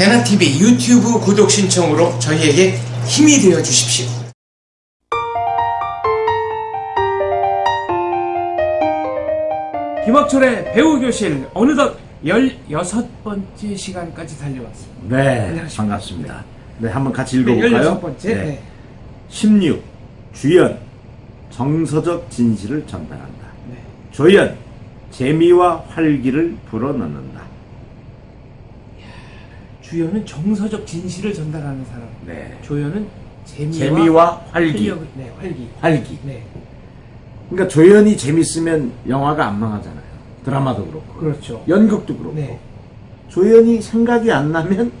배나TV 유튜브 구독 신청으로 저희에게 힘이 되어 주십시오. 김학철의 배우교실 어느덧 16번째 시간까지 달려왔습니다. 네, 안녕하십니까. 반갑습니다. 네, 한번 같이 네, 읽어볼까요? 16번째. 네. 네. 16. 주연. 정서적 진실을 전달한다. 네. 조연. 재미와 활기를 불어넣는다. 주연은 정서적 진실을 전달하는 사람. 네. 조연은 재미와, 재미와 활기. 활력을- 네, 활기. 활기. 네. 그러니까 조연이 재밌으면 영화가 안 망하잖아요. 드라마도 그렇고. 그렇죠. 연극도 그렇고. 네. 조연이 생각이 안 나면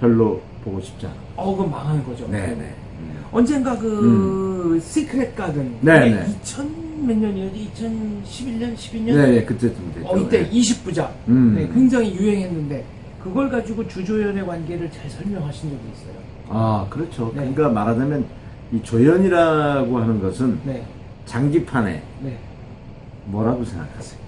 별로 보고 싶지 않아. 어, 그건 망하는 거죠. 네, 네. 음. 언젠가 그 시크릿 가든 네, 네. 2000 몇 년이었지? 2011년, 12년? 네, 네, 그때쯤 됐죠. 어, 이때 네. 20부작 음. 네, 굉장히 유행했는데 그걸 가지고 주조연의 관계를 잘 설명하신 적이 있어요. 아, 그렇죠. 네. 그러니까 말하자면 이 조연이라고 하는 것은 네, 장기판에 네. 뭐라고 생각하세요?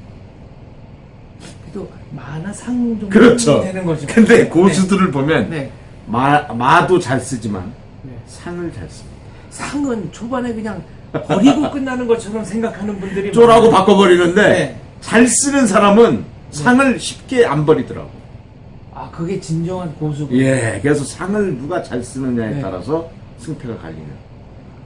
그래도 만화 상 정도 그렇죠. 되는 거죠. 근데 고수들을 보면 네, 네, 마, 마도 잘 쓰지만 네. 상을 잘 씁니다. 상은 초반에 그냥 버리고 끝나는 것처럼 생각하는 분들이 쪼라고. 바꿔버리는데 네. 잘 쓰는 사람은 상을 쉽게 안 버리더라고. 아, 그게 진정한 고수고. 예, 그래서 상을 누가 잘 쓰느냐에 네. 따라서 승패가 갈리는.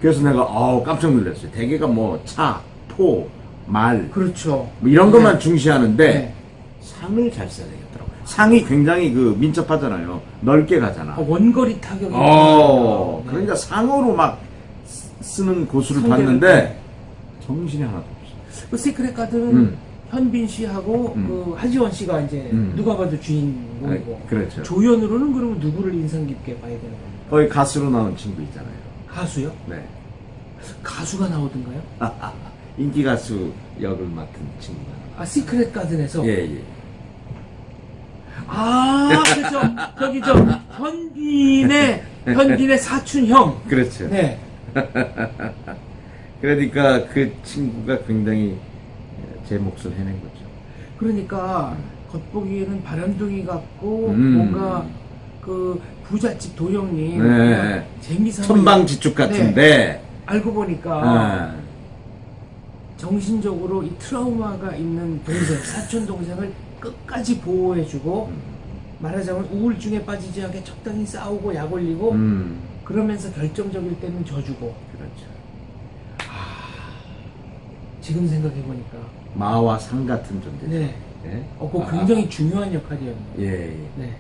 그래서 내가 아우 깜짝 놀랐어요. 대개가 뭐 차, 포, 말, 그렇죠. 뭐 이런 것만 네. 중시하는데 네. 상을 잘 써야 되겠더라고요. 상이 굉장히 그 민첩하잖아요. 넓게 가잖아. 아, 원거리 타격이. 어, 네. 그러니까 상으로 막 쓰- 쓰는 고수를 상대를- 봤는데 정신이 하나도 없어. 그 시크릿 가든은 음. 현빈 씨하고 음. 그 하지원 씨가 이제 음. 누가 봐도 주인공이고 아, 그렇죠. 조연으로는 그러면 누구를 인상 깊게 봐야 되는 거예요? 거기 가수로 나온 친구 있잖아요. 가수요? 네. 가수가 나오던가요? 인기 가수 역을 맡은 친구가. 아 시크릿 가든에서 예, 예. 아 그렇죠 저기 저 현빈의 현빈의 사촌 형. 그렇죠. 네. 그러니까 그 친구가 굉장히 제 몫을 해낸 거죠. 그러니까 겉보기에는 바람둥이 같고 음. 뭔가 그 부잣집 도형님 네. 재미삼아 천방지축 같은데, 알고 보니까 아, 정신적으로 이 트라우마가 있는 동생, 사촌 동생을 끝까지 보호해주고 음. 말하자면 우울증에 빠지지 않게 적당히 싸우고 약 올리고 음, 그러면서 결정적일 때는 져주고 그렇죠. 지금 생각해 보니까 마와 상 같은 존재. 네, 예? 어, 그거 아, 굉장히 중요한 역할이었네요. 예, 예. 네,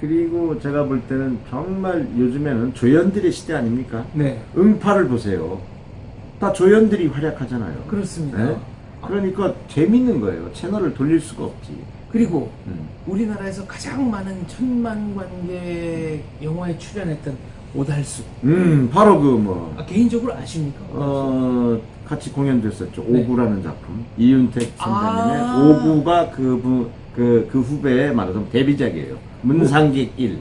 그리고 제가 볼 때는 정말 요즘에는 조연들의 시대 아닙니까? 네, 응파를 보세요. 다 조연들이 활약하잖아요. 그렇습니다. 네? 그러니까 재밌는 거예요. 채널을 돌릴 수가 없지. 그리고 음. 우리나라에서 가장 많은 천만 관객 영화에 출연했던 오달수. 음, 바로 그 뭐, 아, 개인적으로 아십니까? 어, 같이 공연됐었죠. 네. 오구라는 작품. 이윤택 선생님의 아. 오구가 그, 부- 그, 그 후배에 말하자면 데뷔작이에요. 문상객 1.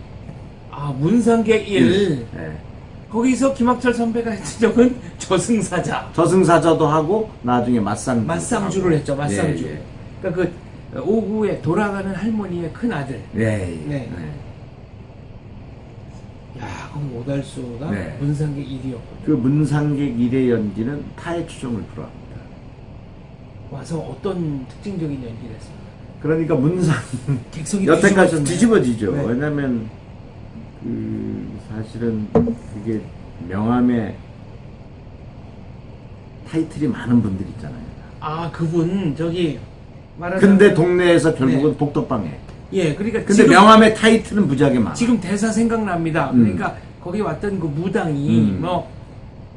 아 문상객 1. 예. 거기서 김학철 선배가 했던 적은 저승사자. 저승사자도 하고, 나중에 맞상주. 맞상주를 했죠, 맞상주. 예, 그러니까 그 오구에 돌아가는 할머니의 큰 아들. 예. 예, 예. 네. 야, 그럼 오달수가 네. 문상객 1위였거든요. 그 문상객 1의 연기는 타의 추종을 불허합니다. 와서 어떤 특징적인 연기를 했어요? 그러니까 문상, 객석이 여태까지. 뒤집어지죠. 네. 왜냐면, 그, 사실은 그게 명함에 타이틀이 많은 분들 있잖아요. 아, 그분 저기 말하자면 근데 동네에서 결국은 네. 복덕방에. 예, 그러니까 근데 지금 명함의 타이틀은 무지하게 많아. 지금 대사 생각납니다. 음. 그러니까 거기 왔던 그 무당이 음. 뭐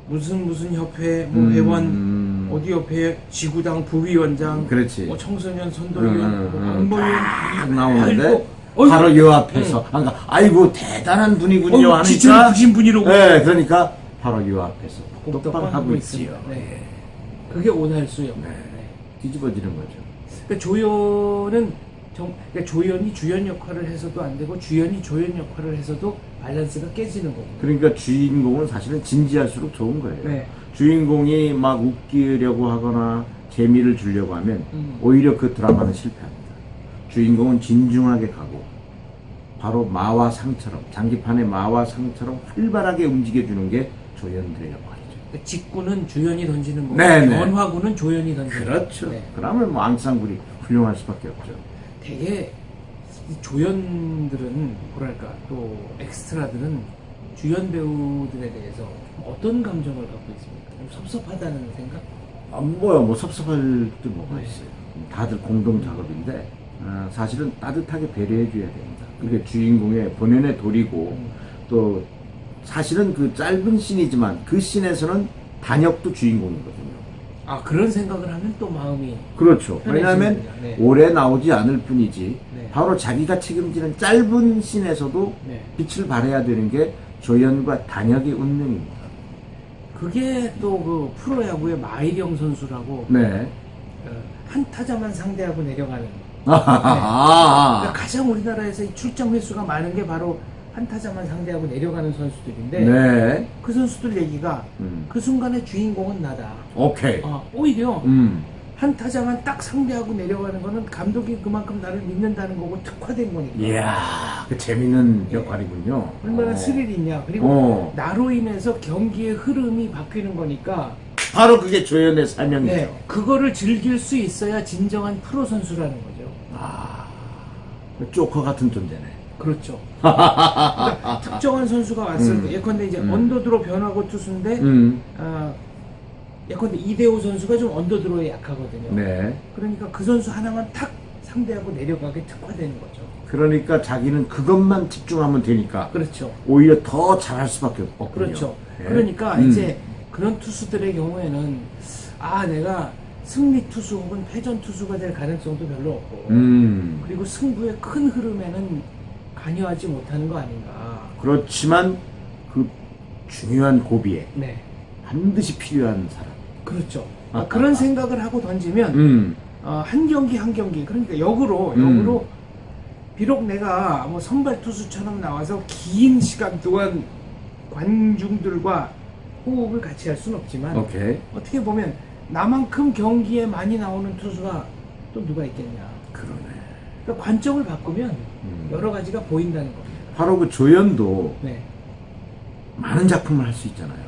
무슨 무슨 협회 뭐 음, 회원 음. 어디 협회 지구당 부위원장 그렇지. 뭐 청소년 선도위원 음, 뭐 음, 광고위원 딱 나오는데 아이고, 어이, 바로 요 앞에서 그러니까 아이고 대단한 분이군요 지체 하니까 부신 분이라고 네, 그러니까 바로 요 앞에서 똑똑 하고 있지요. 네. 그게 오날수요. 네. 뒤집어지는 거죠. 그러니까 조연은 정, 그러니까 조연이 주연 역할을 해서도 안 되고 주연이 조연 역할을 해서도 밸런스가 깨지는 거고. 그러니까 주인공은 사실은 진지할수록 좋은 거예요. 네. 주인공이 막 웃기려고 하거나 재미를 주려고 하면 음. 오히려 그 드라마는 실패합니다. 주인공은 진중하게 가고 바로 마와 상처럼 장기판의 마와 상처럼 활발하게 움직여주는 게 조연들의 역할이죠. 그 직구는 주연이 던지는 거고 네, 네. 변화구는 조연이 던지는 그렇죠. 거고. 네. 그러면 뭐 앙상블이 훌륭할 수밖에 없죠. 되게 이 조연들은 뭐랄까 또 엑스트라들은 주연 배우들에 대해서 어떤 감정을 갖고 있습니까? 좀 섭섭하다는 생각? 안 보여 뭐 섭섭할 게 뭐가 네. 있어요. 다들 공동 작업인데 아, 사실은 따뜻하게 배려해 줘야 됩니다. 그게 주인공의 본연의 도리고 음. 또 사실은 그 짧은 씬이지만 그 씬에서는 단역도 주인공이거든요. 아 그런 생각을 하면 또 마음이 그렇죠. 왜냐하면 편해지는군요. 네. 오래 나오지 않을 뿐이지 네. 바로 자기가 책임지는 짧은 씬에서도 네. 빛을 발해야 되는 게 조연과 단역의 운명입니다. 그게 또 그 프로야구의 마이령 선수라고 네. 어, 한 타자만 상대하고 내려가는 아, 아, 그러니까 아. 가장 우리나라에서 이 출장 횟수가 많은 게 바로 한 타자만 상대하고 내려가는 선수들인데 네. 그 선수들 얘기가 음. 그 순간의 주인공은 나다. 오케이. 어, 오히려 음. 한 타자만 딱 상대하고 내려가는 거는 감독이 그만큼 나를 믿는다는 거고 특화된 거니까. 이야, 그 재밌는 역할이군요. 얼마나 어. 스릴이 있냐. 그리고 어. 나로 인해서 경기의 흐름이 바뀌는 거니까 바로 그게 조연의 사명이죠. 네, 그거를 즐길 수 있어야 진정한 프로 선수라는 거죠. 아, 그 조커 같은 존재네. 그렇죠. 그러니까 특정한 선수가 왔을 음. 때 예컨대 이제 음. 언더드로 변하고 투수인데 음. 어, 예컨대 이대호 선수가 좀 언더드로에 약하거든요. 네. 그러니까 그 선수 하나만 탁 상대하고 내려가게 특화되는 거죠. 그러니까 자기는 그것만 집중하면 되니까 그렇죠. 오히려 더 잘할 수밖에 없군요. 그렇죠. 예. 그러니까 음. 이제 그런 투수들의 경우에는 아 내가 승리 투수 혹은 패전 투수가 될 가능성도 별로 없고 음. 그리고 승부의 큰 흐름에는 관여하지 못하는 거 아닌가. 그렇지만 그 중요한 고비에 네, 반드시 필요한 사람. 그렇죠. 아, 아, 그런 아, 아. 생각을 하고 던지면 음. 어, 한 경기 한 경기 그러니까 역으로 음. 역으로 비록 내가 뭐 선발 투수처럼 나와서 긴 시간 동안 관중들과 호흡을 같이 할 수는 없지만 오케이. 어떻게 보면 나만큼 경기에 많이 나오는 투수가 또 누가 있겠냐. 그러니까 관점을 바꾸면 음. 여러 가지가 보인다는 겁니다. 바로 그 조연도 네, 많은 작품을 할 수 있잖아요.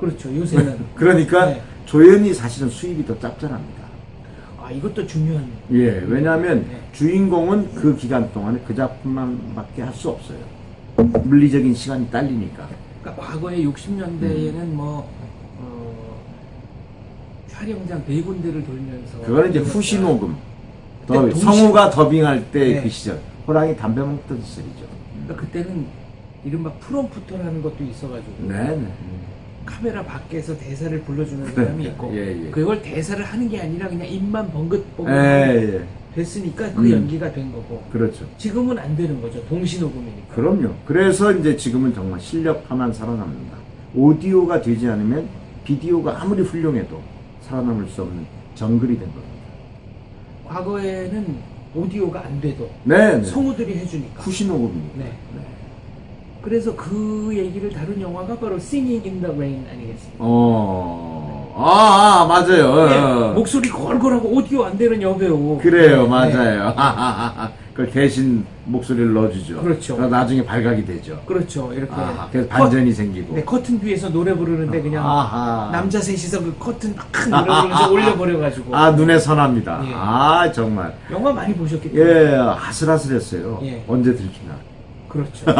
그렇죠. 요새는 그러니까 네. 조연이 사실은 수입이 더 짭짤합니다. 아 이것도 중요한. 예, 왜냐하면 네. 주인공은 그 기간 동안에 그 작품만밖에 할 수 없어요. 물리적인 시간이 딸리니까. 그러니까 과거에 60년대에는 뭐 어, 촬영장 네 군데를 돌면서 그거는 이제 그러니까 후시 녹음. 그때 더, 동시- 성우가 더빙할 때그 네. 시절. 호랑이 담배 먹던 시절이죠. 그러니까 그때는 이른바 프롬프터라는 것도 있어가지고 네 네. 카메라 밖에서 대사를 불러주는 그러니까, 사람이 있고 예, 예. 그걸 대사를 하는 게 아니라 그냥 입만 번긋 보고 예, 예. 됐으니까 그 음. 연기가 된 거고 그렇죠. 지금은 안 되는 거죠 동시 녹음이니까 그럼요. 그래서 이제 지금은 정말 실력파만 살아남는다. 오디오가 되지 않으면 비디오가 아무리 훌륭해도 살아남을 수 없는 정글이 된 겁니다. 과거에는 오디오가 안 돼도 네, 네. 성우들이 해주니까 후시녹음입니다. 네. 그래서 그 얘기를 다룬 영화가 바로 Singing in the Rain 아니겠습니까? 어, 아, 아 맞아요. 예, 어. 목소리 걸걸하고 오디오 안 되는 여배우 그래요, 네. 맞아요. 그걸 대신 목소리를 넣어주죠. 그렇죠. 그러다 나중에 발각이 되죠. 그렇죠 이렇게 아하, 그래서 반전이 생기고. 네, 커튼 뒤에서 노래 부르는데 그냥 아하. 남자 셋이서 그 커튼 막 노래 부르면서 올려버려가지고 아, 눈에 선합니다. 예. 아, 정말. 영화 많이 보셨겠죠? 예, 아슬아슬했어요. 예. 언제 들키나. 그렇죠. 네.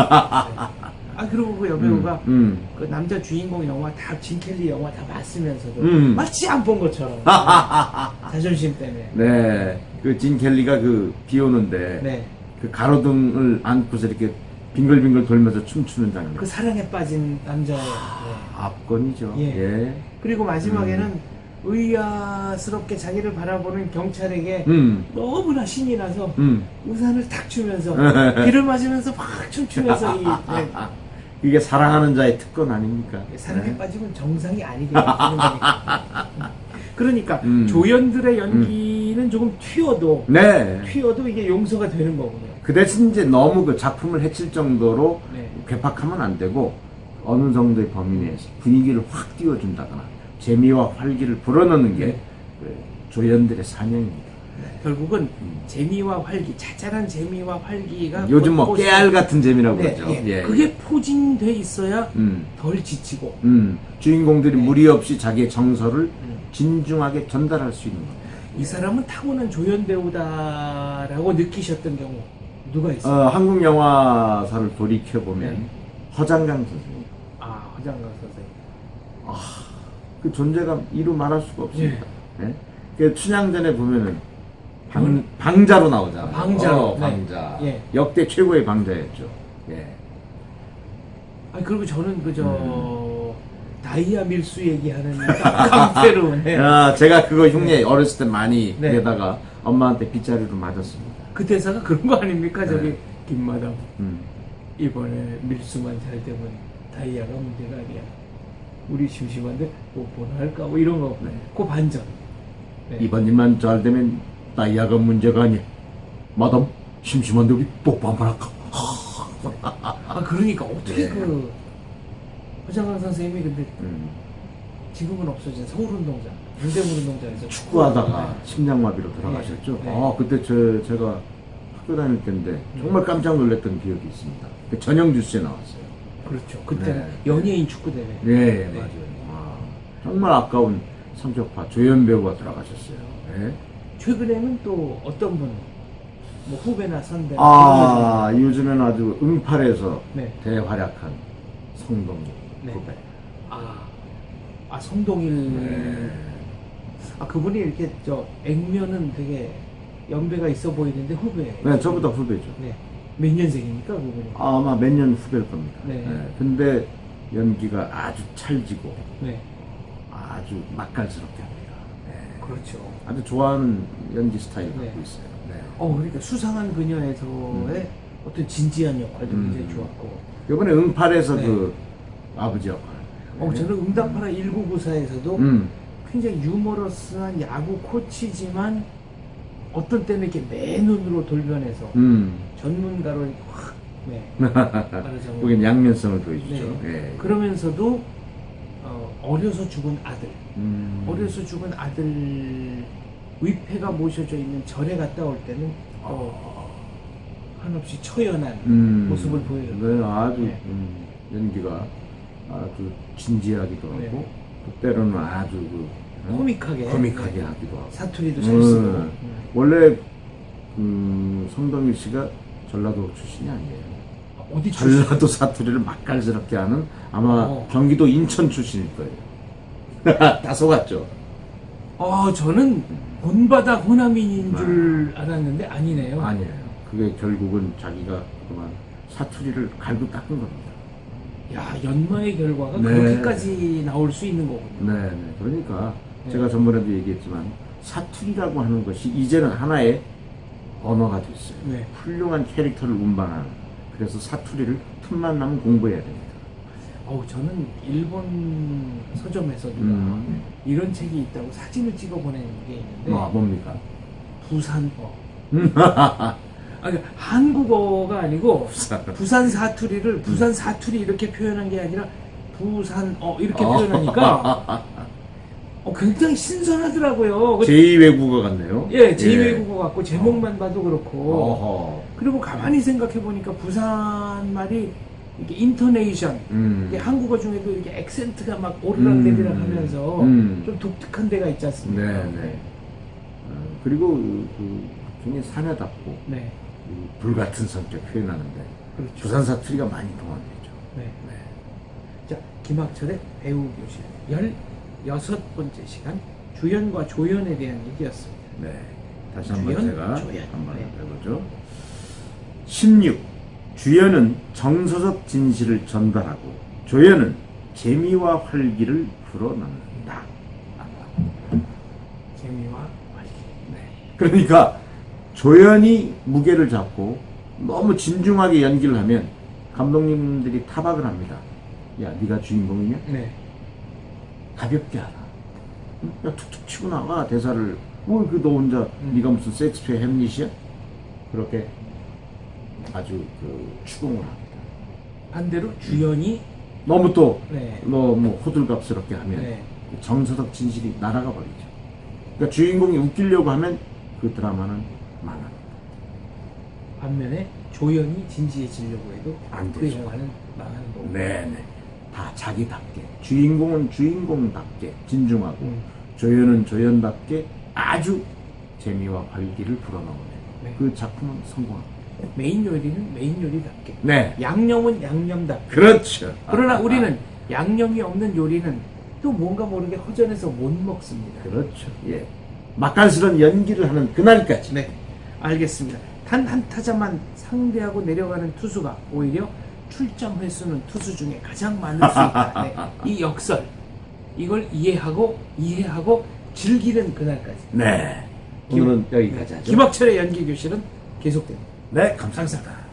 아 그리고 그 여배우가 음, 그 남자 주인공 영화 다 짐켈리 영화 다 봤으면서도 음. 마치 안 본 것처럼 자존심 때문에 네. 그진 켈리가 그 비 오는데 네. 그 가로등을 안고서 이렇게 빙글빙글 돌면서 춤추는 장면. 그 사랑에 빠진 남자의 네. 압권이죠. 예. 예. 그리고 마지막에는 의아스럽게 자기를 바라보는 경찰에게 음. 너무나 신이 나서 음. 우산을 탁 추면서 비를 맞으면서 막 춤추면서 이 네, 이게 사랑하는 자의 특권 아닙니까? 사랑에 네. 빠지면 정상이 아니게 되는 거니까. 그러니까 음. 조연들의 연기 는 조금 튀어도 네. 튀어도 이게 용서가 되는 거군요. 그 대신 이제 너무 그 작품을 해칠 정도로 네. 괴팍하면 안 되고 어느 정도의 범위 내에서 분위기를 확 띄워준다거나 재미와 활기를 불어넣는 게 네. 그 조연들의 사명입니다. 결국은 음. 재미와 활기, 자잘한 재미와 활기가 요즘 뭐 꽃- 깨알 같은 재미라고 네, 그러죠. 예. 예. 그게 포진돼 있어야 음, 덜 지치고 음. 주인공들이 네. 무리 없이 자기의 정서를 음. 진중하게 전달할 수 있는 겁니다. 이 사람은 타고난 조연 배우다라고 느끼셨던 경우 누가 있어요? 어, 한국 영화사를 돌이켜 보면 네. 허장강 선생님 아 허장강 선생님. 그 존재감 이루 말할 수가 없습니다. 예? 그 춘향전에 보면은 방, 방자로 나오잖아요. 아, 어, 네. 방자. 예. 역대 최고의 방자였죠. 예. 아 그리고 저는 그저 음. 다이아 밀수 얘기하는 강태로 네. 야, 제가 그거 흉내 어렸을 때 많이 네. 내다가 엄마한테 빗자루로 맞았습니다. 그 대사가 그런 거 아닙니까? 저기 네. 김마담 음. 이번에 밀수만 잘 되면 다이아가 문제가 아니야. 우리 심심한데 뽀뽀나 할까? 뭐 이런 거. 네. 그 반전. 네. 이번 일만 잘 되면 다이아가 문제가 아니야. 마담 심심한데 우리 뽀뽀 한번 할까? 아 그러니까 어떻게 네. 그 허장강 선생님이 근데 음. 지금은 없어진 서울운동장, 동대문운동장에서 축구하다가 심장마비로 돌아가셨죠. 네. 아 그때 저, 제가 학교 다닐 때인데 정말 깜짝 놀랐던 기억이 있습니다. 그 전형 뉴스에 나왔어요. 그렇죠. 그때는 네. 연예인 축구 대회. 네, 맞아요. 아, 정말 아까운 성격파 조연 배우가 돌아가셨어요. 네. 최근에는 또 어떤 분, 뭐 후배나 선배. 아 요즘에는 아주 응팔에서 네. 대활약한 성동 네. 후배. 아, 아 성동일. 네. 아 그분이 이렇게 저 액면은 되게 연배가 있어 보이는데 후배. 네, 저보다 후배죠. 네. 몇 년생입니까 그분이? 아마 몇 년 후배일 겁니다. 네. 근데 연기가 아주 찰지고 네. 아주 맛깔스럽게 합니다. 네. 그렇죠. 아주 좋아하는 연기 스타일 네. 갖고 있어요. 네. 어 그러니까 수상한 그녀에서의 어떤 진지한 역할도 음. 굉장히 좋았고. 이번에 응팔에서 네. 그 아버지 역할. 어 저는 응답하라 1994에서도 음. 굉장히 유머러스한 야구 코치지만 어떤 때는 이렇게 내 눈으로 돌변해서 음. 전문가로 이렇게 확 네. 거긴 양면성을 보여주죠. 네. 예. 그러면서도 어, 어려서 죽은 아들 음. 어려서 죽은 아들 위패가 모셔져 있는 절에 갔다 올 때는 어, 한없이 처연한 음. 모습을 보여요. 네, 아주 네. 음, 연기가 아주 진지하기도 하고 네. 또 때로는 아주 그 어? 코믹하게 코믹하게 네. 하기도 하고. 사투리도 잘 쓰고 음. 음. 원래 음, 성동일 씨가 전라도 출신이 아니에요. 어디 출신? 전라도 사투리를 맛깔스럽게 하는 아마 어. 경기도 인천 출신일 거예요. 다 속았죠. 어 저는 본바다 호남인인 줄 알았는데 아니네요. 아니에요. 그게 결국은 자기가 그동안 사투리를 갈고 닦은 겁니다. 야 연마의 결과가 네. 그렇게까지 나올 수 있는 거군요. 네, 네. 그러니까 네. 제가 전번에도 얘기했지만 사투리라고 하는 것이 이제는 하나의 언어가 됐어요. 네. 훌륭한 캐릭터를 운반하는. 그래서 사투리를 틈만 나면 공부해야 됩니다. 어우 저는 일본 서점에서 누가 음. 이런 책이 있다고 사진을 찍어 보내는 게 있는데 뭐 뭡니까? 부산어. 아, 그러니까 한국어가 아니고 부산 사투리를 부산 사투리 이렇게 표현한 게 아니라 부산 어 이렇게 어. 표현하니까 어, 굉장히 신선하더라고요. 그- 제2 외국어 같네요. 예, 제2외국어 같고 제목만 봐도 그렇고 어허. 그리고 가만히 생각해 보니까 부산 말이 이게 인터네이션 음. 이게 한국어 중에도 이렇게 액센트가 막 오르락내리락 음. 하면서 음. 좀 독특한 데가 있지 않습니까? 네, 네. 어, 그리고 그, 그 굉장히 사내답고 네, 그 불같은 성격 표현하는데 그렇죠. 부산 사투리가 많이 동원되죠. 네. 네. 자, 김학철의 배우 교실 16번째 시간 주연과 조연에 대한 얘기였습니다. 네. 다시 한번 주연, 제가 조연. 한번 네. 해보죠. 16. 주연은 정서적 진실을 전달하고 조연은 재미와 활기를 불어넣는다. 재미와 활기. 네. 그러니까 조연이 무게를 잡고 너무 진중하게 연기를 하면 감독님들이 타박을 합니다. 야, 네가 주인공이냐? 네. 가볍게 하라. 응? 야, 툭툭 치고 나가 대사를. 뭐그너 혼자 음. 네가 무슨 섹스피어 햄릿이야? 그렇게 아주 그 추궁을 합니다. 반대로 주연이 너무 또 네. 너무 호들갑스럽게 하면 네. 그 정서적 진실이 날아가 버리죠. 그러니까 주인공이 웃기려고 하면 그그 드라마는 망합니다. 반면에 조연이 진지해지려고 해도 안 그 되죠. 영화는 망하는 거고. 네네. 다 자기답게 주인공은 주인공답게 진중하고 음. 조연은 조연답게 아주 재미와 활기를 불어넣어내는 네. 그 작품은 성공합니다. 메인 요리는 메인 요리답게. 네. 양념은 양념답게. 그렇죠. 그러나 우리는 양념이 없는 요리는 또 뭔가 모르게 허전해서 못 먹습니다. 그렇죠. 예. 맛깔스러운 연기를 하는 그날까지. 네, 알겠습니다. 단 한 타자만 상대하고 내려가는 투수가 오히려 출장 횟수는 투수 중에 가장 많을 수 있다. 네, 이 역설 이걸 이해하고 이해하고 즐기는 그날까지. 네. 오늘은 여기까지 하죠. 김학철의 연기 교실은 계속됩니다. 네, 감사합니다.